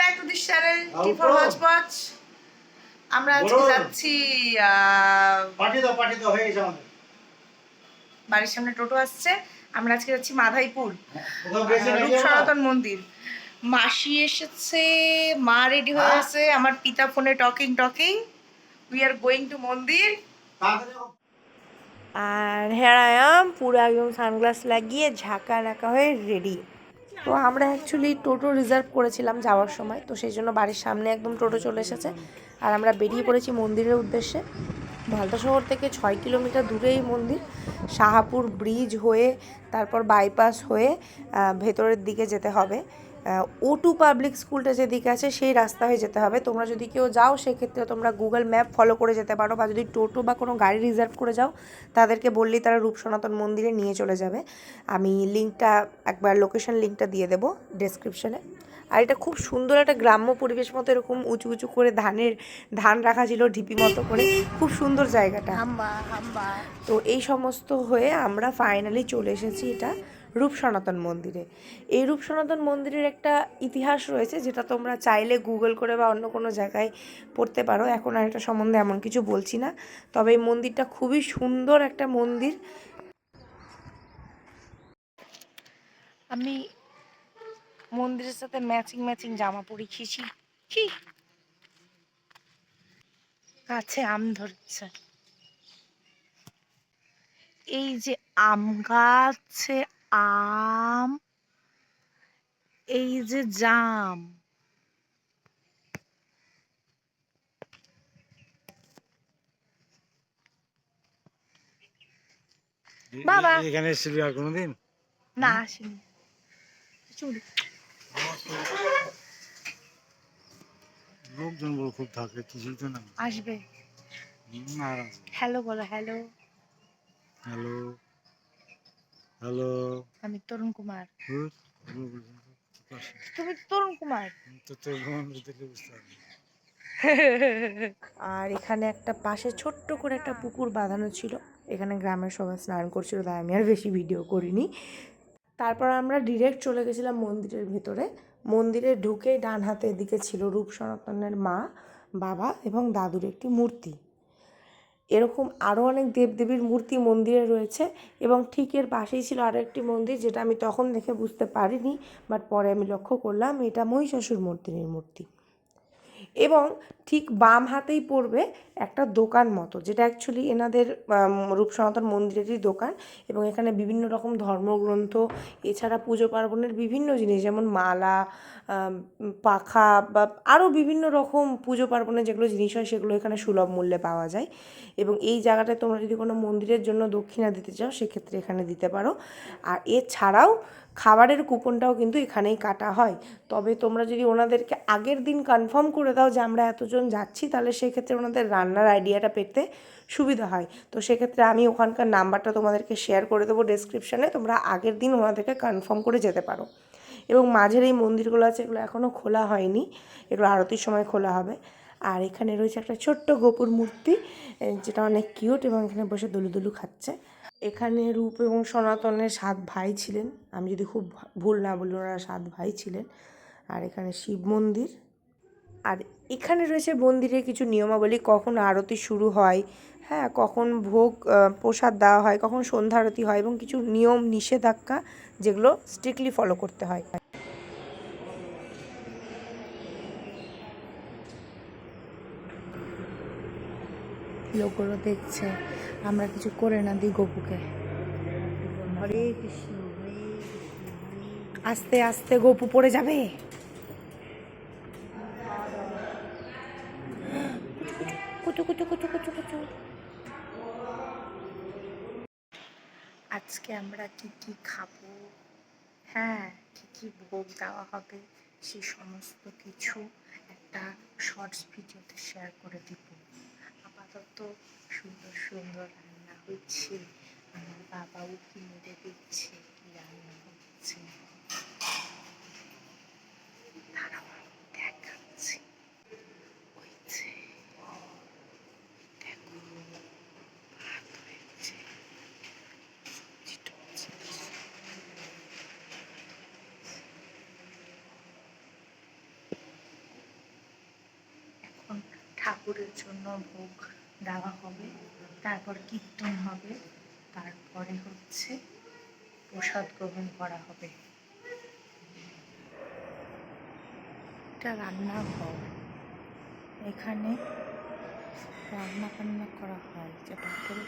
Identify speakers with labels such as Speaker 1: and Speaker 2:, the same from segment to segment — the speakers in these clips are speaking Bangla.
Speaker 1: ব্যাক টু দিস চ্যানেল টি ফর
Speaker 2: of.
Speaker 1: ওয়াচ ওয়াচ আমরা আজকে যাচ্ছি
Speaker 2: পাঠিয়ে দাও পাঠিয়ে দাও হয়ে গেছে আমাদের।
Speaker 1: বাড়ির সামনে টোটো আসছে। আমরা আজকে যাচ্ছি মাধাইপুর। সনাতন মন্দির। মাসি এসেছে মা রেডি হয়ে
Speaker 2: হ্যাঁ?
Speaker 1: আছে আমার পিতা ফোনে talking talking we are going to মন্দির।
Speaker 3: আর হেয়ার আই এম পুরো একদম সানগ্লাস লাগিয়ে ঝাঁকা নাকা হয়ে রেডি তো আমরা অ্যাকচুয়ালি টোটো রিজার্ভ করেছিলাম যাওয়ার সময়। তো সেই জন্য বাড়ির সামনে একদম টোটো চলে এসেছে। আর আমরা বেরিয়ে পড়েছি মন্দিরের উদ্দেশ্যে। মালদা শহর থেকে ছয় কিলোমিটার দূরে এই মন্দির। শাহাপুর ব্রিজ হয়ে, তারপর বাইপাস হয়ে ভেতরের দিকে যেতে হবে। ও টু পাবলিক স্কুলটা যেদিকে আছে সেই রাস্তা হয়ে যেতে হবে। তোমরা যদি কেউ যাও সেক্ষেত্রে তোমরা গুগল ম্যাপ ফলো করে যেতে পারো বা যদি টোটো বা কোনো গাড়ি রিজার্ভ করে যাও তাদেরকে বললেই তারা রূপ সনাতন মন্দিরে নিয়ে চলে যাবে। আমি লিঙ্কটা একবার লোকেশন লিঙ্কটা দিয়ে দেবো ডেসক্রিপশনে আর এটা খুব সুন্দর একটা গ্রাম্য পরিবেশ মতো এরকম উঁচু উঁচু করে ধানের ধান রাখা ছিল ঢিপি মতো করে। খুব সুন্দর জায়গাটা। তো এই সমস্ত হয়ে আমরা ফাইনালি চলে এসেছি এটা। রূপ সনাতন মন্দিরে। এই রূপ সনাতন মন্দিরের একটা ইতিহাস রয়েছে, যেটা তোমরা চাইলে গুগল করে বা অন্য কোনো জায়গায় পড়তে পারো। এখন আর এটা সম্বন্ধে এমন কিছু বলছি না। তবে এই মন্দিরটা খুবই সুন্দর একটা মন্দির।
Speaker 1: আমি মন্দিরের সাথে ম্যাচিং ম্যাচিং জামা পরি খিছি কি গাছে আম ধরছে। এই যে আম গাছে আম এই যে জাম। বাবা।
Speaker 2: এখানে এসেছিলি আর কোনোদিন?
Speaker 1: না আসেনি। চুল
Speaker 2: লোকজন বড় খুব থাকে কিছুই তো না।
Speaker 1: আসবে। হ্যালো বলো হ্যালো।
Speaker 2: হ্যালো। হ্যালো
Speaker 1: আমি তরুণ কুমার তুমি তরুণ কুমার
Speaker 3: আর এখানে একটা পাশে ছোট্ট করে একটা পুকুর বাঁধানো ছিল। এখানে গ্রামের সবাই স্নান করছিল তাই আমি আর বেশি ভিডিও করিনি। তারপর আমরা ডিরেক্ট চলে গেছিলাম মন্দিরের ভেতরে। মন্দিরে ঢুকেই ডান হাতের দিকে ছিল রূপ সনাতনের মা বাবা এবং দাদুর একটি মূর্তি। এরকম আরও অনেক দেবদেবীর মূর্তি মন্দিরে রয়েছে এবং ঠিক এর পাশেই ছিল আরও একটি মন্দির যেটা আমি তখন দেখে বুঝতে পারিনি বাট পরে আমি লক্ষ্য করলাম এটা মহিষাসুর মর্দিনীর মূর্তি। এবং ঠিক বাম হাতেই পড়বে একটা দোকান মতো, যেটা অ্যাকচুয়ালি এনাদের রূপ সনাতন মন্দিরেরই দোকান এবং এখানে বিভিন্ন রকম ধর্মগ্রন্থ, এছাড়া পুজো পার্বণের বিভিন্ন জিনিস, যেমন মালা পাখা বা আরও বিভিন্ন রকম পুজো পার্বণের যেগুলো জিনিস হয় সেগুলো এখানে সুলভ মূল্যে পাওয়া যায় এবং এই জায়গাটায় তোমরা যদি কোনো মন্দিরের জন্য দক্ষিণা দিতে চাও সেক্ষেত্রে এখানে দিতে পারো। আর এছাড়াও খাবারের কুপনটাও কিন্তু এখানেই কাটা হয়। তবে তোমরা যদি ওনাদেরকে আগের দিন কনফার্ম করে দাও যে আমরা এতজন যাচ্ছি, তাহলে সেক্ষেত্রে ওনাদের রান্নার আইডিয়াটা পেতে সুবিধা হয়। তো সেক্ষেত্রে আমি ওখানকার নাম্বারটা তোমাদেরকে শেয়ার করে দেবো ডেসক্রিপশানে তোমরা আগের দিন ওনাদেরকে কনফার্ম করে যেতে পারো। এবং মাঝের এই মন্দিরগুলো আছে, এগুলো এখনও খোলা হয়নি। এগুলো আরতির সময় খোলা হবে। আর এখানে রয়েছে একটা ছোট্ট গোপুর মূর্তি যেটা অনেক কিউট এবং এখানে বসে দুলু দুলু খাচ্ছে। এখানে রূপ এবং সনাতনের সাত ভাই ছিলেন। আমি যদি খুব ভুল না বলি, ওনারা সাত ভাই ছিলেন। আর এখানে শিব মন্দির। আর এখানে রয়েছে মন্দিরের কিছু নিয়মাবলী, কখন আরতি শুরু হয় হ্যাঁ কখন ভোগ প্রসাদ দেওয়া হয়, কখন সন্ধ্যা আরতি হয় এবং কিছু নিয়ম, নিষেধাজ্ঞা, যেগুলো স্ট্রিক্টলি ফলো করতে হয়।
Speaker 1: লোকগুলো দেখছে। আমরা কিছু করে না দিই গপুকে। হরে কৃষ্ণ
Speaker 3: আস্তে আস্তে গপু পড়ে যাবে। কুচু কুচু কুচু কুচু কুচু।
Speaker 1: আজকে আমরা কি কি খাব? হ্যাঁ কি কি ভোগ দেওয়া হবে? সে সমস্ত কিছু একটা শর্টস ভিডিওতে শেয়ার করে দিব। আপাতত সুন্দর সুন্দর রান্না হচ্ছে। আমার বাবাও মেরে দেখছে কি রান্না হচ্ছে।
Speaker 3: ঠাকুরের জন্য ভোগ দেওয়া হবে, তারপর কীর্তন হবে, তারপরে হচ্ছে প্রসাদ গ্রহণ করা হবে। এটা রান্নাঘর, এখানে রান্না বান্না করা হয়, যে পাথর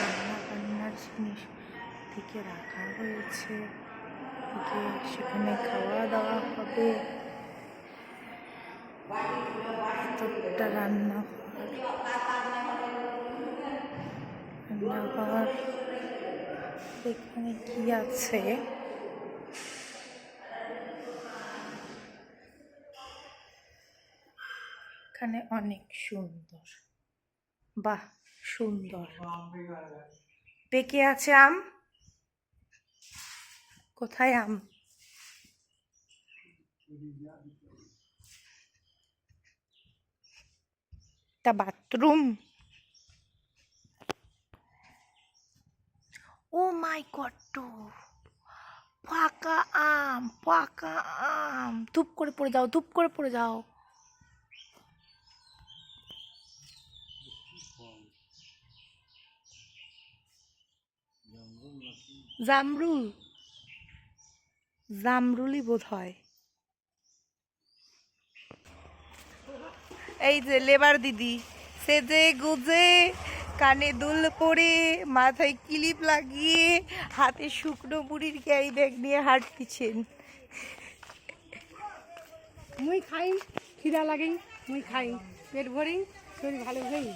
Speaker 3: রান্না বান্নার জিনিস থেকে রাখা হয়েছে, থেকে সেখানে খাওয়া দাওয়া হবে। একটা রান্না। রান্নাঘর এখানে কি আছে? এখানে অনেক সুন্দর। বাহ, সুন্দর। পেকে আছে আম? কোথায় আম? তা বাথরুম। ও মাই গড পাকা আম পাকা আম। ধূপ করে পড়ে যাও, ধূপ করে পড়ে যাও। জামরুল। জামরুলই বোধ হয় এই যে লেবার দিদি সেজে গুজে কানে দুল পরে মাথায় ক্লিপ লাগিয়ে হাতে শুকনো মুড়ির ক্যারি ব্যাগ নিয়ে হাঁটতেছেন
Speaker 4: মুই খাই খিদা লাগে মুই খাই। পেট ভরি শরীর ভালো হই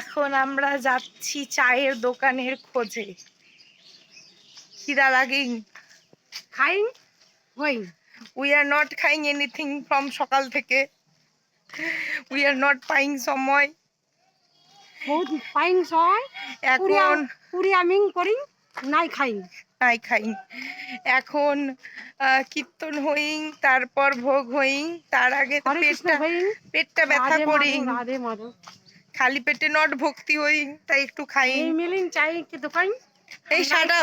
Speaker 3: এখন আমরা যাচ্ছি চায়ের দোকানের খোঁজে। খিদা লাগিং
Speaker 4: খাই হই।
Speaker 3: উই আর নট খাইং এনিথিং ফ্রম সকাল থেকে। উই আর নট পাইং সময়।
Speaker 4: বহুত পাইন ছয়
Speaker 3: এখন
Speaker 4: পুরি আমি করি নাই খাই।
Speaker 3: নাই খাই। এখন কীর্তন হইং তারপর ভোগ হইং তার আগে পেটটা পেটটা ব্যথা করিং। খালি পেটে নট ভক্তি হইং তাই একটু খাই।
Speaker 4: মিলিং চাই কি দোকান
Speaker 3: এই সাদা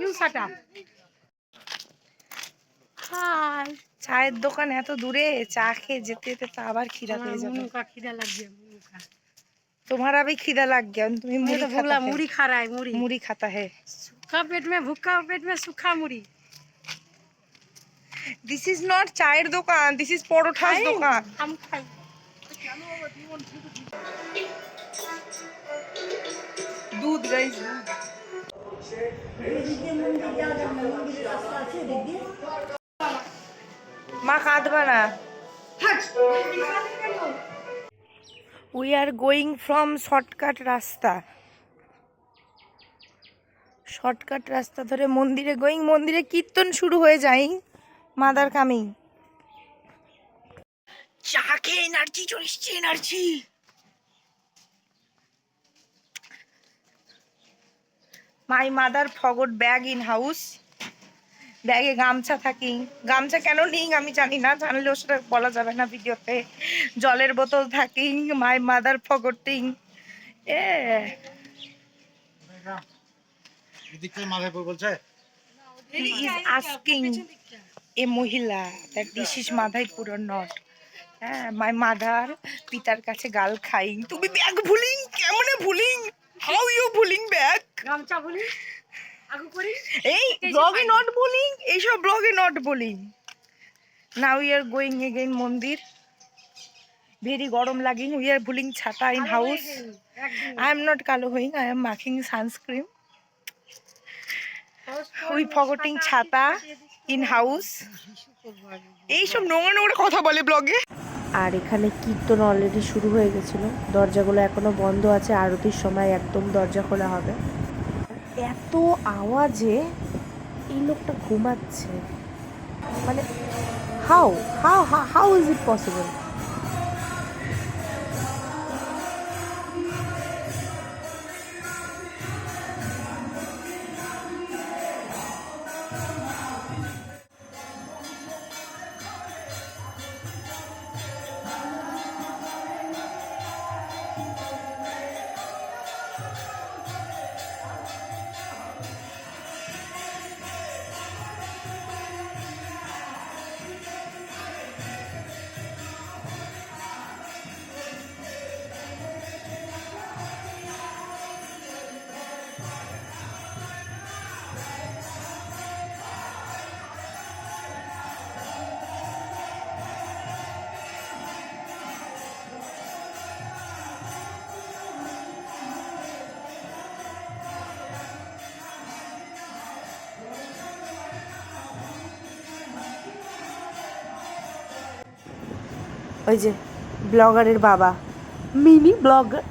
Speaker 4: ইউ সাটা
Speaker 3: হাই চায়ের দোকান এত দূরে চা খেয়ে যেতে যেতে তো আবার খিদা
Speaker 4: আমার
Speaker 3: পেয়ে যাবে
Speaker 4: মুনুকা খিদা লাগছে মুনুকা
Speaker 3: তোমার अभी খিদা लग गया তুমি
Speaker 4: मैं
Speaker 3: মুড়ি
Speaker 4: तो भूला
Speaker 3: खाता
Speaker 4: मुड़ी
Speaker 3: है
Speaker 4: खा रहा है मुड़ी
Speaker 3: मुड़ी खाता है
Speaker 4: सूखा पेट में भूखा पेट में सूखा मुड़ी
Speaker 3: দিস ইজ নট চায়ের দোকান দিস ইজ পরোঠার
Speaker 4: খাই?
Speaker 3: দোকান
Speaker 4: हम खाई
Speaker 3: দুধ গাইস মা কাঁদবা না। We are going from shortcut রাস্তা। শর্টকাট রাস্তা ধরে মন্দিরে গোয়িং মন্দিরে কীর্তন শুরু হয়ে যাই মাদার কামিং চা খেয়ে এনার্জি চলে energy. My mother forgot bag in house ব্যাগে গামছা থাকি। গামছা কেন নিই আমি জানি না জানলেও সেটা বলা যাবে না ভিডিওতে। জলের বোতল থাকি my mother ফগটিং A. Asking a মহিলা that this is Madhaipur not হ্যাঁ মাই মাদার পিতার কাছে গাল খাইং। তুমি ব্যাগ ভুলিং? কেমনে ভুলিং? হাউ ইউ ভুলিং ব্যাগ?
Speaker 4: গামছা করি
Speaker 3: এই ব্লগে নট বলিং এইসব ব্লগে not bowling now we are going again মন্দির। ভেরি গরম লাগিং উই আর ভুলিং ছাতা in
Speaker 4: house
Speaker 3: I am not কালো হইং আই এম মাখিং সানস্ক্রিন উই ফগটিং ছাতা ইন হাউস এইসব নোংরা নোংরা কথা বলে ব্লগে
Speaker 5: আর এখানে কীর্তন অলরেডি শুরু হয়ে গেছিল। দরজাগুলো এখনও বন্ধ আছে আরতির সময় একদম দরজা খোলা হবে। এত আওয়াজে এই লোকটা ঘুমাচ্ছে। মানে how how how is it possible
Speaker 3: ওই যে ব্লগারের বাবা মিনি ব্লগার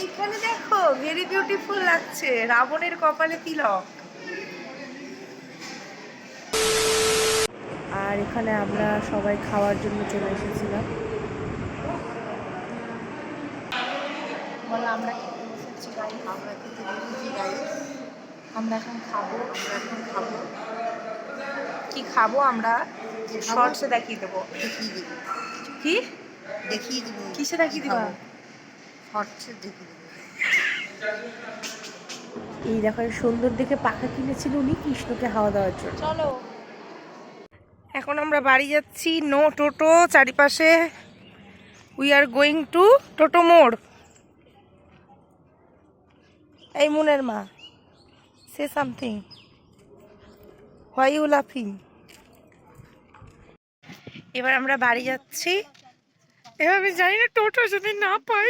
Speaker 3: এইখানে দেখো ভেরি বিউটিফুল লাগছে। রাবণের কপালে তিলক। আর এখানে আমরা সবাই খাওয়ার জন্য চলে এসেছিলাম।
Speaker 1: বলো আমরা এখন খাব। আমরা এখন খাব। কি খাব আমরা? শর্টসে দেখিয়ে দেবো।
Speaker 6: দেখিয়ে দেবো
Speaker 1: কি?
Speaker 6: দেখিয়ে দেবো।
Speaker 1: কিসে দেখিয়ে দিবা?
Speaker 6: হচ্ছে দেখিয়ে দেবো।
Speaker 3: এই দেখো সুন্দর দেখে পাখা কিনেছিল উনি কৃষ্ণকে হাওয়া দেওয়ার জন্য।
Speaker 1: চলো।
Speaker 3: এখন আমরা বাড়ি যাচ্ছি নো টোটো চারিপাশে উই আর গোয়িং টু টোটো মোড়। এই মুনের মা সে সামথিং হোয়াই ইউ লাফিং এবার আমরা বাড়ি যাচ্ছি আমি জানি না টোটো যদি না পাই।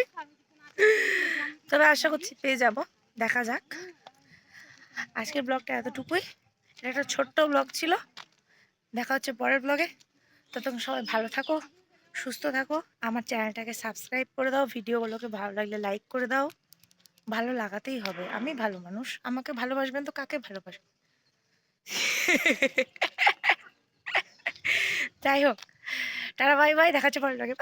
Speaker 3: তবে আশা করছি পেয়ে যাব। দেখা যাক। আজকের ব্লগটা এতটুকুই। এটা একটা ছোট্ট ব্লগ ছিল। দেখা হচ্ছে পরের ব্লগে। ততক্ষণ সবাই ভালো থাকো, সুস্থ থাকো। আমার চ্যানেলটাকে সাবস্ক্রাইব করে দাও। ভিডিওগুলোকে ভালো লাগলে লাইক করে দাও। ভালো লাগাতেই হবে। আমি ভালো মানুষ। আমাকে ভালোবাসবেন তো কাকে ভালোবাসবেন? যাই হোক। তারা বাই বাই দেখাচ্ছে পরের বাই।